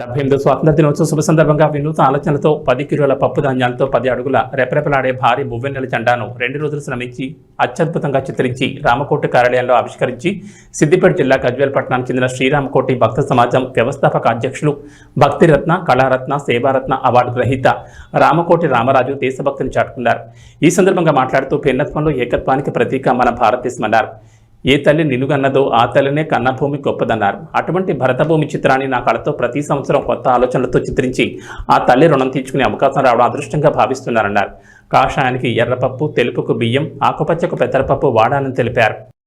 డెబ్బై ఎనిమిది స్వాతంత్ర దినోత్సవ శుభ సందర్భంగా వినూత్న ఆలోచనలతో పది కిలోల పప్పు ధాన్యాలతో పది అడుగుల రెపరెపలాడే భారీ మువ్వెన్నెల జెండాను రెండు రోజులు శ్రమించి అత్యద్భుతంగా చిత్రించి రామకోటి కార్యాలయంలో ఆవిష్కరించి సిద్దిపేట జిల్లా గజ్వేల్ పట్టణానికి చెందిన శ్రీరామకోటి భక్త సమాజం వ్యవస్థాపక అధ్యక్షులు భక్తిరత్న కళారత్న సేవారత్న అవార్డు గ్రహీత రామకోటి రామరాజు దేశభక్తిని చాటుకున్నారు. ఈ సందర్భంగా మాట్లాడుతూ భిన్నత్వంలో ఏకత్వానికి ప్రతీక మన భారతదేశం అన్నారు. ఏ తల్లి నిలుగన్నదో ఆ తల్లినే కన్నభూమి గొప్పదన్నారు. అటువంటి భరతభూమి చిత్రాన్ని నా కళతో ప్రతి సంవత్సరం కొత్త ఆలోచనలతో చిత్రించి ఆ తల్లి రుణం తీర్చుకునే అవకాశం రావడం అదృష్టంగా భావిస్తున్నారన్నారు. కాషాయానికి ఎర్రపప్పు తెలుపుకు బియ్యం ఆకుపచ్చకు పెసరపప్పు వాడాలని తెలిపారు.